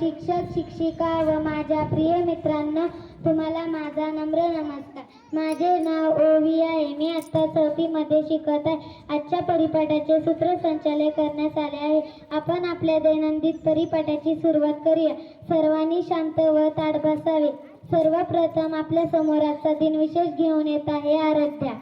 शिक्षक शिक्षिका व माझ्या प्रिय मित्रांना तुम्हाला माझा नम्र नमस्कार. माझे नाव ओवी आहे. मी आत्ता चौथीमध्ये शिकत आहे. आजच्या परिपाठाचे सूत्रसंचालन करण्यात आले आहे. आपण आपल्या दैनंदिन परिपाठाची सुरुवात करूया. सर्वांनी शांत व ताट बसावे. सर्वप्रथम आपल्यासमोर आजचा दिनविशेष घेऊन येत आहे आराध्या.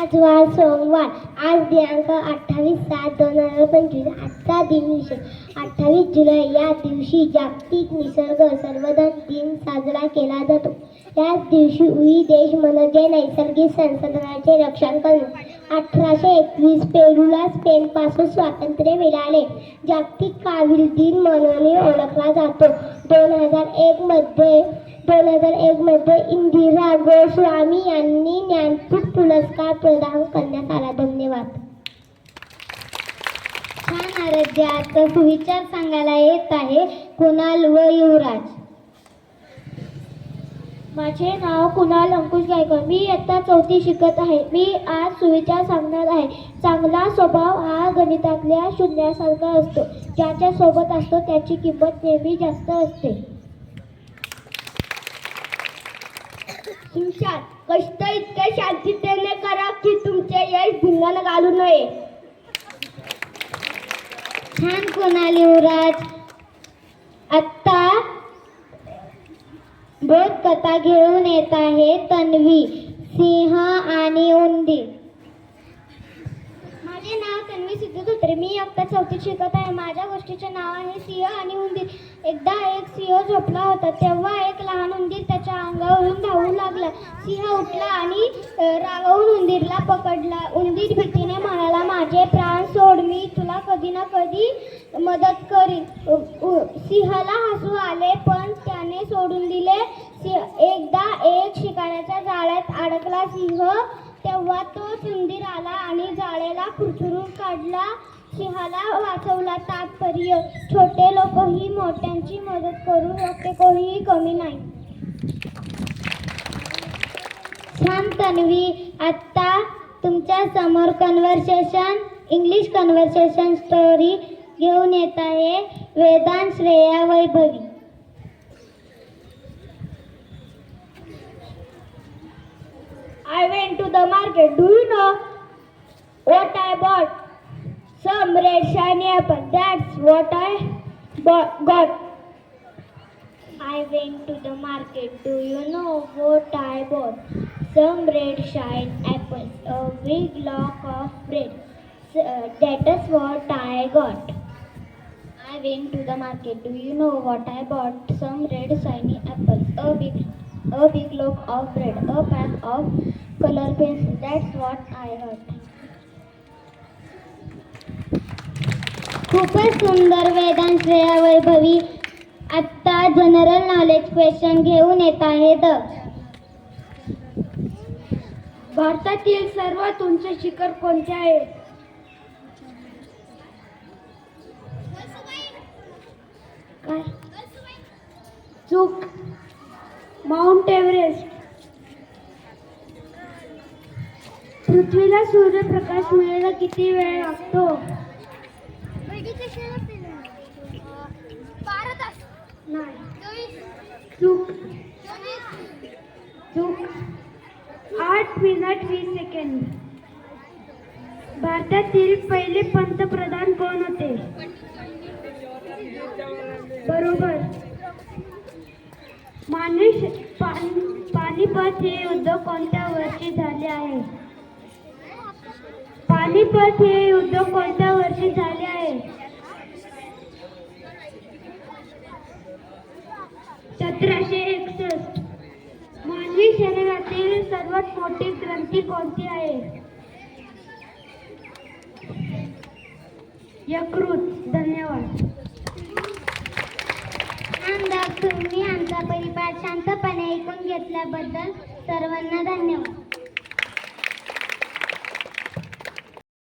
आज वार सोमवार. आज दिनांक अठ्ठावीस सात दोन हजार पंचवीस. आजचा दिनविशेष अठ्ठावीस जुलै या दिवशी जागतिक निसर्ग संवर्धन दिन साजरा केला जातो. याच दिवशी उई देश म्हणजे नैसर्गिक संसाधनाचे रक्षण करणे अठराशे एकवीस पेरूला स्पेनपासून स्वातंत्र्य मिळाले. जागतिक कावील दिन म्हणून ओळखला जातो. दोन हजार एक मध्ये दोन हजार एक मध्ये इंदिरा गोस्वामी यांनी ज्ञानपीठ पुरस्कार प्रदान करण्यात आला धन्यवाद आराध्य आता सुविचार सांगायला येत आहे कुणाल व युवराज? माझे नाव कुणाल अंकुश गायकवाड. मी इयत्ता चौथी शिकत आहे. मी आज सुविचार सांगणार आहे. चांगला स्वभाव हा गणितातल्या शून्यासारखा असतो. ज्याच्या सोबत असतो त्याची किंमत नेहमी जास्त असते. शिवशान कष्ट इतके शांततेने करा की तुमचे यश भिंगण घालू नये. छान कुणाल युवराज हो आत्ता बोध कथा घेऊन येत आहे तन्वी सिंह आणि उंदीर माझे नाव तन्वी सिद्धू धोत्रे मी आत्ता चौथीत शिकत आहे. माझ्या गोष्टीचे नाव आहे सिंह आणि उंदीर एकदा एक सिंह झोपला होता. तेव्हा एक लहान उंदीर त्याच्या अंगावरून धावू लागला. सिंह उठला आणि अ, रागावून उंदीरला पकडला. उंदीर भीती कधी मदत करीन. सिंहाला हसू आले पण त्याने सोडून दिले. एकदा एक शिकाऱ्याच्या जाळ्यात अडकला सिंह तेव्हा तो सुंदीर आला आणि जाळ्याला खुरचुरून काढला. सिंहाला वाचवला तात्पर्य छोटे लोकही मोठ्यांची मदत करू शकते कोणीही कमी नाही. छान तन्वी. आत्ता तुमच्यासमोर कन्व्हर्सेशन इंग्लिश कन्व्हर्सेशन स्टोरी घेऊन येत आहे Vedanta Shreya Vaibhavi I went to the market. Do you know what I bought? Some red shiny apple. That's what I bought, got. I went to the market. Do you know what I bought? Some red shine apples, a big lock of bread. That is what I got. I went to the market. Do you know what I bought? Some red shiny apples, a big, a big loaf of bread, a pack of color pencils. That's what I got. खूपच सुंदर वेदांत श्रेया वैभवी आत्ता general knowledge question घेऊन येत आहेत भारतातील सर्वात उंच शिखर कोणते आहे काय? चूक. Mount Everest. पृथ्वीला सूर्यप्रकाश मिळायला किती वेळ लागतो? चूक. चूक. आठ मिनिट वीस सेकंद भारतातील पहिले पंतप्रधान हे युद्ध कोणत्या वर्षी झाले आहे? पानिपत हे युद्ध कोणत्या वर्षी झाले आहे? सतराशे एकसष्ट. मानवी शरीरातील सर्वात मोठी ग्रंथी कोणती आहे? यकृत. धन्यवाद. तुम्ही आमचा परिपाठ शांतपणे ऐकून घेतल्याबद्दल सर्वांना धन्यवाद.